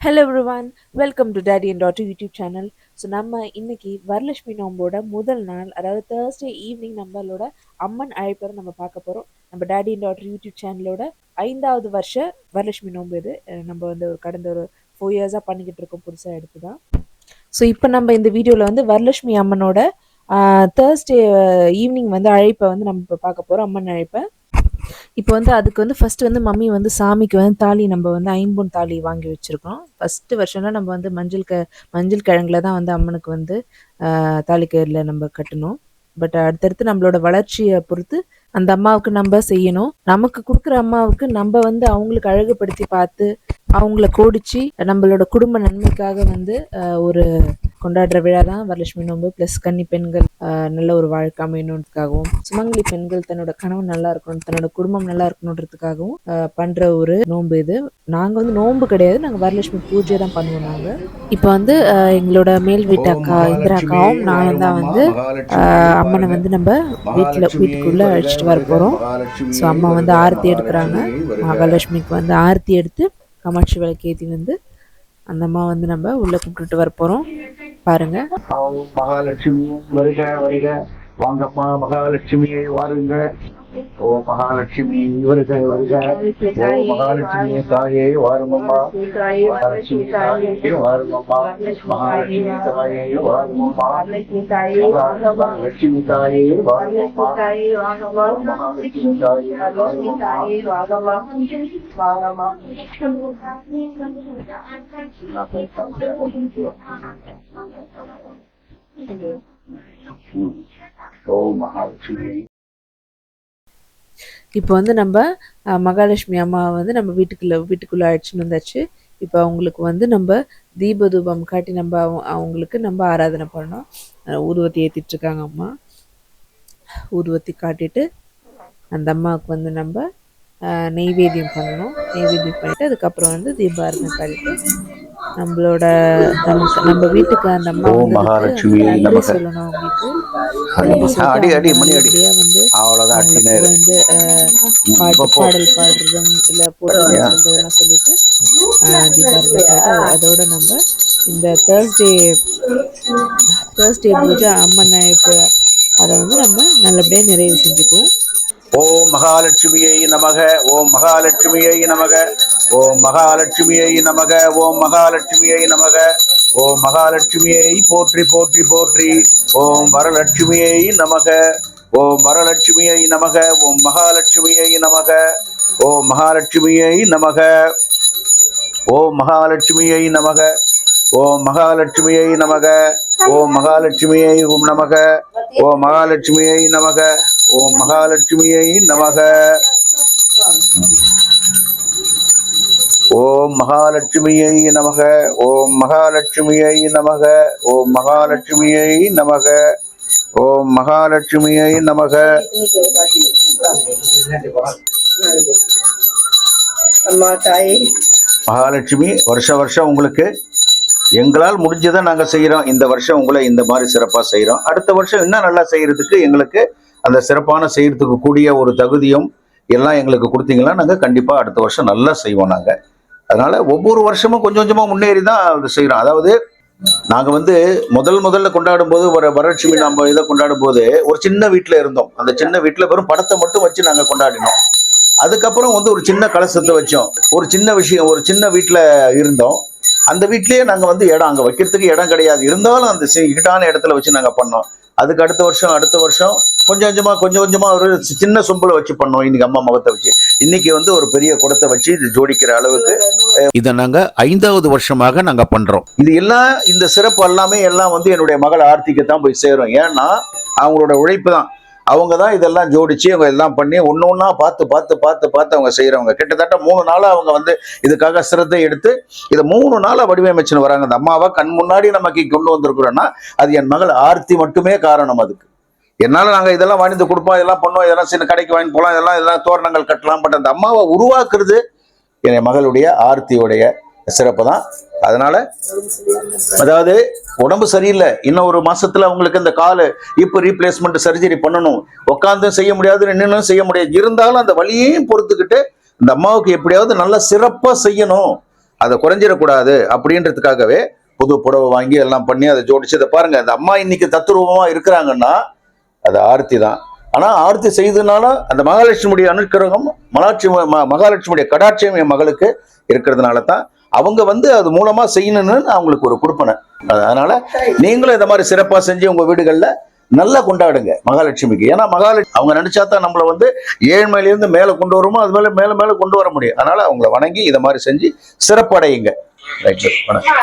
Hello everyone welcome to daddy and daughter YouTube channel so நம்ம இன்னைக்கு வரலட்சுமி நோம்போட முதல் நாள் அதாவது தேர்ஸ்டே ஈவினிங் நம்மளோட அம்மன் அழைப்பை நம்ம பார்க்க போகிறோம் நம்ம டேடி அண்ட் டாட்டர் யூடியூப் சேனலோட ஐந்தாவது வருஷ வரலட்சுமி நோம்பு இது. நம்ம வந்து ஒரு கடந்த ஒரு ஃபோர் இயர்ஸாக பண்ணிக்கிட்டு இருக்கோம் புதுசாக எடுத்து தான். ஸோ இப்போ நம்ம இந்த வீடியோவில் வந்து வரலட்சுமி அம்மனோட தேர்ஸ்டே ஈவினிங் வந்து அழைப்பை வந்து நம்ம இப்போ பார்க்க போகிறோம் அம்மன் அழைப்பை. இப்போ வந்து அதுக்கு வந்து ஃபர்ஸ்ட் வந்து மம்மி வந்து சாமிக்கு வந்து தாலி நம்ம வந்து ஐம்பொன் தாலி வாங்கி வச்சிருக்கோம் ஃபர்ஸ்ட் வருஷம்லாம் நம்ம வந்து மஞ்சள் க மஞ்சள் கிழங்குல தான் வந்து அம்மனுக்கு வந்து தாலி கயிறுல நம்ம கட்டணும். பட் அடுத்தடுத்து நம்மளோட வளர்ச்சியை பொறுத்து அந்த அம்மாவுக்கு நம்ம செய்யணும். நமக்கு கொடுக்குற அம்மாவுக்கு நம்ம வந்து அவங்களுக்கு அழகுபடுத்தி பார்த்து அவங்கள கோடிச்சு நம்மளோட குடும்ப நன்மைக்காக வந்து ஒரு கொண்டாடுற விழா தான் வரலட்சுமி நோன்பு ப்ளஸ் கன்னி பெண்கள் நல்ல ஒரு வாழ்க்கை அமையணுன்றதுக்காகவும் சுமங்கலி பெண்கள் தன்னோட கணவன் நல்லா இருக்கணும் தன்னோட குடும்பம் நல்லா இருக்கணுன்றதுக்காகவும் பண்ற ஒரு நோன்பு இது. நாங்க வந்து நோன்பு கிடையாது நாங்க வரலட்சுமி பூஜை தான் பண்ணுவோம் நாங்க. இப்போ வந்து எங்களோட மேல் வீட்டு அக்கா இந்திரா அக்காவும் நானும் தான் வந்து அம்மனை வந்து நம்ம வீட்டுல வீட்டுக்குள்ள அழைச்சிட்டு வர போறோம். ஸோ அம்மா வந்து ஆரத்தி எடுக்கிறாங்க. மகாலட்சுமிக்கு வந்து ஆரத்தி எடுத்து காமாட்சி விளக்கு ஏற்றி வந்து அந்த அம்மா வந்து நம்ம உள்ள கூப்பிட்டுட்டு வர போறோம். பாருங்க. மகாலட்சுமி வருக வருக. வாங்கம்மா மகாலட்சுமியை வாருங்க. ॐ महालक्ष्मी ॐ महालक्ष्मी साये वारमम्मा महालक्ष्मी साये वारमम्मा महालक्ष्मी साये वारमम्मा महालक्ष्मी साये वारमम्मा महालक्ष्मी साये वारमम्मा महालक्ष्मी साये वारमम्मा ॐ महालक्ष्मी இப்போ வந்து நம்ம மகாலட்சுமி அம்மாவை வந்து நம்ம வீட்டுக்குள்ளே வீட்டுக்குள்ளே அழைச்சின்னு வந்தாச்சு. இப்போ அவங்களுக்கு வந்து நம்ம தீபதூபம் காட்டி நம்ம அவங்களுக்கு நம்ம ஆராதனை பண்ணோம் ஊர்வத்தி ஏற்றிட்டுருக்காங்க இருக்காங்க அம்மா. ஊர்வத்தி காட்டிட்டு அந்த அம்மாவுக்கு வந்து நம்ம நெய்வேத்தியம் பண்ணணும். நெய்வேத்தியம் பண்ணிட்டு அதுக்கப்புறம் வந்து தீபாரதனை காட்டிட்டு நம்மளோட நம்ம வீட்டுக்கு அந்த அம்மா நமக. சொல்லணும் அவங்களுக்கு. அடி, அடி, மணி அடி. வந்து அடிச்சுனே வந்து பாட்டு பாடல் பாடுறதும் இல்ல போட்டி சொல்றதெல்லாம் சொல்லிட்டு அதோட நம்ம இந்த தேர்ஸ்டே தேர்ஸ்டே பூஜை அம்மன் அழைப்பு அதை வந்து நம்ம நல்லபடியா நிறைவு செஞ்சுக்குவோம். ஓம் மகாலட்சுமியை நமக ஓம் மகாலட்சுமியை நமக. ஓம் மகாலட்சுமியை நமக ஓம் மகாலட்சுமியை நமக ஓம் மகாலட்சுமியை போற்றி போற்றி போற்றி ஓம் வரலட்சுமியை நமக ஓம் வரலட்சுமியை நமக ஓம் மகாலட்சுமியை நமக ஓம் மகாலட்சுமியை நமக ஓம் மகாலட்சுமியை நமக ஓம் மகாலட்சுமியை நமக ஓம் மகாலட்சுமியை ஓம் நமக ஓம் மகாலட்சுமியை நமக ஓம் மகாலட்சுமியை நமக ஓம் மகாலட்சுமியை நமக ஓம் மகாலட்சுமியை நமக ஓம் மகாலட்சுமியை நமக ஓம் மகாலட்சுமியை நமக. அம்மா தாயே. மகாலட்சுமி வருஷ வருஷம் உங்களுக்கு எங்களால் முடிஞ்சதை நாங்கள் செய்கிறோம் இந்த வருஷம் உங்களை இந்த மாதிரி சிறப்பாக செய்கிறோம் அடுத்த வருஷம் இன்னும் நல்லா செய்கிறதுக்கு எங்களுக்கு அந்த சிறப்பான செய்கிறதுக்கு கூடிய ஒரு தகுதியும் எல்லாம் எங்களுக்கு கொடுத்தீங்கன்னா நாங்கள் கண்டிப்பாக அடுத்த வருஷம் நல்லா செய்வோம் நாங்கள் அதனால ஒவ்வொரு வருஷமும் கொஞ்சம் கொஞ்சமாக முன்னேறி தான் அது செய்கிறோம் அதாவது நாங்கள் வந்து முதல் முதல்ல கொண்டாடும் போது ஒரு வரலட்சுமி நம்ம இதை கொண்டாடும் போது ஒரு சின்ன வீட்டில் இருந்தோம். அந்த சின்ன வீட்டில் வெறும் படத்தை மட்டும் வச்சு நாங்கள் கொண்டாடினோம். அதுக்கப்புறம் வந்து ஒரு சின்ன கலசத்தை வச்சோம். ஒரு சின்ன விஷயம் ஒரு சின்ன வீட்டில் இருந்தோம். அந்த வீட்லயே நாங்க வந்து இடம் அங்க வைக்கிறதுக்கு இடம் கிடையாது. இருந்தாலும் அந்த இக்கட்டான இடத்துல வச்சு நாங்க பண்ணோம். அதுக்கு அடுத்த வருஷம் அடுத்த வருஷம் கொஞ்சம் கொஞ்சமா கொஞ்சம் கொஞ்சமா ஒரு சின்ன சொம்புல வச்சு பண்ணோம். இன்னைக்கு அம்மா முகத்தை வச்சு. இன்னைக்கு வந்து ஒரு பெரிய குடத்தை வச்சு இது ஜோடிக்கிற அளவுக்கு இதை நாங்க ஐந்தாவது வருஷமாக நாங்க பண்றோம். இது எல்லாம் இந்த சிறப்பு எல்லாமே எல்லாம் வந்து என்னுடைய மகள் ஆர்த்திக்கு தான் போய் சேரும். ஏன்னா அவங்களோட உழைப்பு தான். அவங்க தான் இதெல்லாம் ஜோடிச்சு அவங்க எல்லாம் பண்ணி ஒன்று ஒன்றா பார்த்து பார்த்து பார்த்து பார்த்து அவங்க செய்கிறவங்க கிட்டத்தட்ட மூணு நாளாக அவங்க வந்து இதுக்காக சிரத்தை எடுத்து இதை மூணு நாளா வடிவமைச்சுன்னு வராங்க. அந்த அம்மாவை கண் முன்னாடி நமக்கு கொண்டு வந்திருக்கிறோன்னா அது என் மகள் ஆர்த்தி மட்டுமே காரணம் அதுக்கு. என்னால் நாங்கள் இதெல்லாம் வாங்கி வந்து கொடுப்போம் இதெல்லாம் பண்ணோம் இதெல்லாம் சின்ன கடைக்கு வாங்கி போகலாம் இதெல்லாம் இதெல்லாம் தோரணங்கள் கட்டலாம். பட் அந்த அம்மாவை உருவாக்குறது என் மகளுடைய ஆர்த்தியுடைய சிறப்பு தான். அதனால அதாவது உடம்பு சரியில்லை. இன்னும் ஒரு மாசத்துல அவங்களுக்கு இந்த காலு இப்போ ரீப்ளேஸ்மெண்ட் சர்ஜரி பண்ணணும். உட்காந்தும் செய்ய முடியாது நின்னும் செய்ய முடியாது. இருந்தாலும் அந்த வழியையும் பொறுத்துக்கிட்டு இந்த அம்மாவுக்கு எப்படியாவது நல்லா சிறப்பாக செய்யணும். அதை குறைஞ்சிடக்கூடாது அப்படின்றதுக்காகவே புது புடவை வாங்கி எல்லாம் பண்ணி அதை ஜோடிச்சு இதை பாருங்க. அந்த அம்மா இன்னைக்கு தத்ரூபமாக இருக்கிறாங்கன்னா அது ஆர்த்தி தான். ஆனா ஆர்த்தி செய்ததுனால அந்த மகாலட்சுமியுடைய அனுக்கிரகம் மகாலட்சுமி ம- மகாலட்சுமியுடைய கடாட்சியம் என் மகளுக்கு இருக்கிறதுனால தான் அவங்க வந்து அது மூலமா செய்யணும்னு நான் அவங்களுக்கு ஒரு கொடுப்பனை. அதனால நீங்களும் இந்த மாதிரி சிறப்பா செஞ்சு உங்க வீடுகள்ல நல்லா கொண்டாடுங்க மகாலட்சுமிக்கு. ஏன்னா மகாலட்சுமி அவங்க நினைச்சா தான் நம்மளை வந்து ஏழ்மையிலேருந்து மேலே கொண்டு வருமோ அது மேலே மேல மேல கொண்டு வர முடியும். அதனால அவங்கள வணங்கி இதை மாதிரி செஞ்சு சிறப்படையுங்க. ரைட் வணக்கம்.